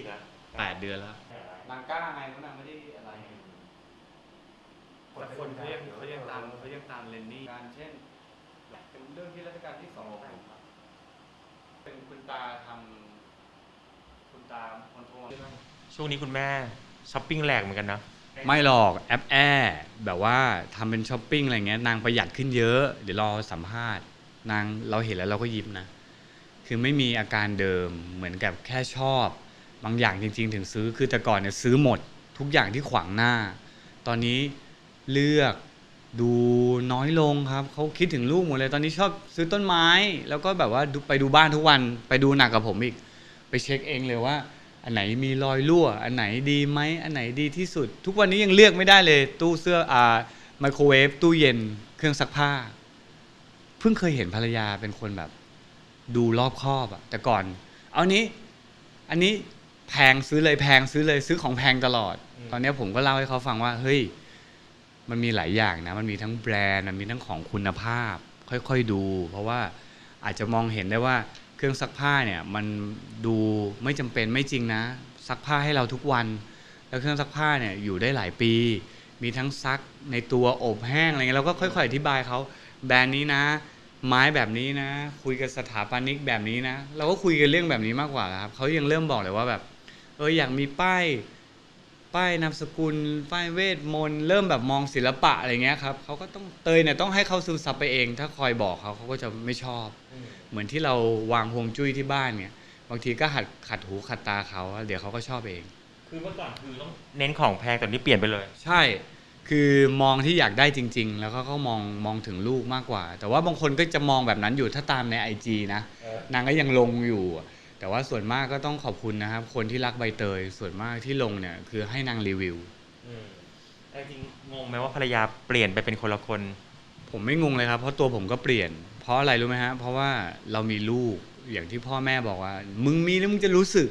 กี่แล้วแปดเดือนแล้วนางกล้าไงเพราะนางไม่ได้อะไรแต่คนเขายังเขายังตามเขายังตามเลนนี่การเช่น เป็นเรื่องที่รัชกาลที่สองเป็นคุณตาทำคุณตาคอนโทรลช่วงนี้คุณแม่ช้อปปิ้งแหลกเหมือนกันนะไม่หรอกแอปแอร์แบบว่าทำเป็นช้อปปิ้งอะไรเงี้ยนางประหยัดขึ้นเยอะ เดี๋ยวรอสัมภาษณ์ นางเราเห็นแล้วเราก็ยิ้มนะ คือไม่มีอาการเดิมเหมือนกับแค่ชอบ บางอย่างจริง ๆ ถึงซื้อคือแต่ก่อนเนี่ยซื้อหมดทุกอย่างที่ขวางหน้า ตอนนี้เลือกดูน้อยลงครับเขาคิดถึงลูกหมดเลยตอนนี้ชอบซื้อต้นไม้ แล้วก็แบบว่าดูไปดูบ้านทุกวันไปดูหนักกับผมอีก ไปเช็คเองเลยว่า อันไหนมีรอยรั่ว อันไหนดีไหมอันไหนดีที่สุด ทุกวันนี้ยังเลือกไม่ได้เลย ตู้เสื้ออ่าไมโครเวฟตู้เย็นเครื่องซักผ้า เพิ่งเคยเห็นภรรยาเป็นคนแบบ ดูรอบคอบอะแต่ก่อน เอานี้ อันนี้ แพงซื้อเลยแพงซื้อเลยซื้อของแพงตลอดอืมตอนนี้ผมก็เล่าให้เขาฟังว่าเฮ้ยมันมีหลายอย่างนะ มันมีทั้งแบรนด์มันมีทั้งของคุณภาพ ค่อยๆดู เพราะว่าอาจจะมองเห็นได้ว่าเครื่องซักผ้าเนี่ยมันดูไม่จำเป็นไม่จริงนะ ซักผ้าให้เราทุกวัน แล้วเครื่องซักผ้าเนี่ยอยู่ได้หลายปี มีทั้งซักในตัวอบแห้งอะไรเงี้ยเราก็ค่อยๆอธิบายเขาแบรนด์นี้นะ ไม้แบบนี้นะ คุยกับสถาปนิกแบบนี้นะ เราก็คุยกันเรื่องแบบนี้มากกว่าครับเขายังเริ่มบอกเลยว่าแบบ เอออยากมีป้ายป้ายนามสกุลป้ายเวทมนต์เริ่มแบบมองศิลปะอะไรเงี้ยครับเขาก็ต้องเตยเนี่ยต้องให้เขาซึมซับไปเอง ถ้าคอยบอกเขาเขาก็จะไม่ชอบ เหมือนที่เราวางฮวงจุ้ยที่บ้านเนี่ย บางทีก็ขัดขัดหูขัดตาเขาเดี๋ยวเขาก็ชอบเอง คือเมื่อก่อนคือต้องเน้นของแพงแต่นี้เปลี่ยนไปเลย ใช่ คือมองที่อยากได้จริง ๆ แล้วก็เขามองมองถึงลูกมากกว่า แต่ว่าบางคนก็จะมองแบบนั้นอยู่ถ้าตามใน IG นะเออนางก็ยังลงอยู่ แต่ว่าส่วนมากก็ต้องขอบคุณนะครับ คนที่รักใบเตยส่วนมากที่ลงเนี่ยคือให้นางรีวิว อืมแต่จริงๆงงไหมว่าภรรยาเปลี่ยนไปเป็นคนละคน ผมไม่งงเลยครับ เพราะตัวผมก็เปลี่ยน เพราะอะไรรู้ไหมฮะเพราะว่าเรามีลูกอย่างที่พ่อแม่บอกว่า มึงมีแล้วมึงจะรู้สึก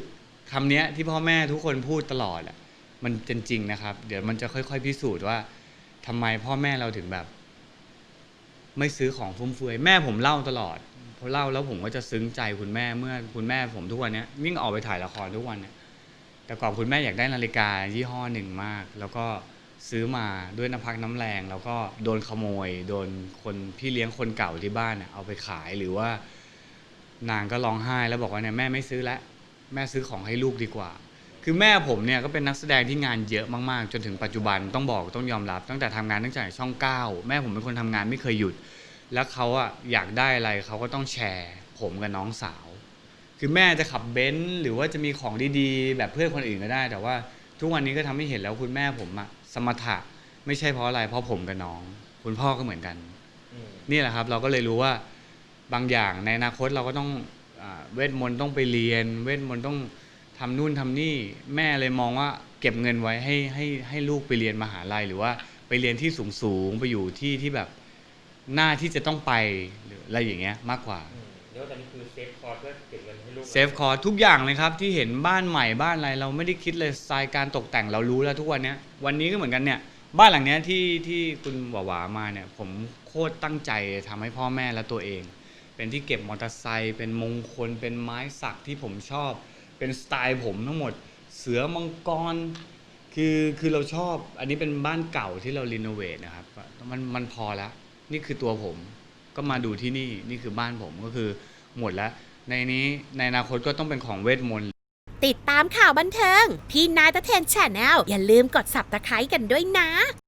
คำเนี้ยที่พ่อแม่ทุกคนพูดตลอดอะมันเป็นจริงนะครับ เดี๋ยวมันจะค่อยๆพิสูจน์ว่าทำไมพ่อแม่เราถึงแบบ ไม่ซื้อของฟุ่มเฟือยแม่ผมเล่าตลอดพอ เล่าแล้วผมก็จะซึ้งใจคุณแม่เมื่อคุณแม่ผมทุกวันเนี้ยวิ่งออกไปถ่ายละครทุกวันเนี่ยแต่ก่อนคุณแม่อยากได้นาฬิกายี่ห้อหนึ่งมาก แล้วก็ซื้อมาด้วยน้ำพักน้ำแรง แล้วก็โดนขโมย โดนคนพี่เลี้ยงคนเก่าที่บ้านเนี่ยเอาไปขายหรือว่านางก็ร้องไห้แล้วบอกว่าเนี่ยแม่ไม่ซื้อแล้วแม่ซื้อของให้ลูกดีกว่า คือแม่ผมเนี่ยก็เป็นนักแสดงที่งานเยอะมากๆ จนถึงปัจจุบันต้องบอกต้องยอมรับ ตั้งแต่ทำงานตั้งแต่ช่อง 9 แม่ผมเป็นคนทำงานไม่เคยหยุด แล้วเขาอะอยากได้อะไรเขาก็ต้องแชร์ผมกับน้องสาว คือแม่จะขับเบนซ์หรือว่าจะมีของดีๆ แบบเพื่อนคนอื่นก็ได้ แต่ว่าทุกวันนี้ก็ทำให้เห็นแล้วคุณแม่ผมอะสมถะไม่ใช่เพราะอะไรเพราะผมกับน้อง คุณพ่อก็เหมือนกันนี่แหละครับ เราก็เลยรู้ว่าบางอย่างในอนาคตเราก็ต้องอาเวทมนต์ต้องไปเรียน เวทมนต์ต้องทำนู่นทำนี่แม่เลยมองว่าเก็บเงินไว้ให้ให้ให้ลูกไปเรียนมหาลัยหรือว่าไปเรียนที่สูงสูงๆไปอยู่ที่ที่แบบ หน้าที่จะต้องไปหรืออะไรอย่างเงี้ยมากกว่า เดี๋ยวตอนนี้คือเซฟคอร์เพื่อเก็บเงินให้ลูกเซฟคอร์ทุกอย่างเลยครับ ที่เห็นบ้านใหม่บ้านอะไรเราไม่ได้คิดเลยสไตล์การตกแต่งเรารู้แล้วทุกวันเนี้ยวันนี้ก็เหมือนกันเนี่ยบ้านหลังเนี้ยที่ที่คุณหวาหวามาเนี่ยผมโคตรตั้งใจทำให้พ่อแม่และตัวเอง เป็นที่เก็บมอเตอร์ไซค์เป็นมงคล เป็นไม้สักที่ผมชอบ เป็นสไตล์ผมทั้งหมดเสือมังกร คือคือเราชอบ อันนี้เป็นบ้านเก่าที่เรารีโนเวทนะครับมันมันพอแล้ว นี่คือตัวผม ก็มาดูที่นี่นี่คือบ้านผมก็คือหมดแล้ว ในนี้ในอนาคตก็ต้องเป็นของเวทมนต์ติดตามข่าวบันเทิงพี่นายตะเทนแชนแนลอย่าลืมกดสับตะไคร้กันด้วยนะ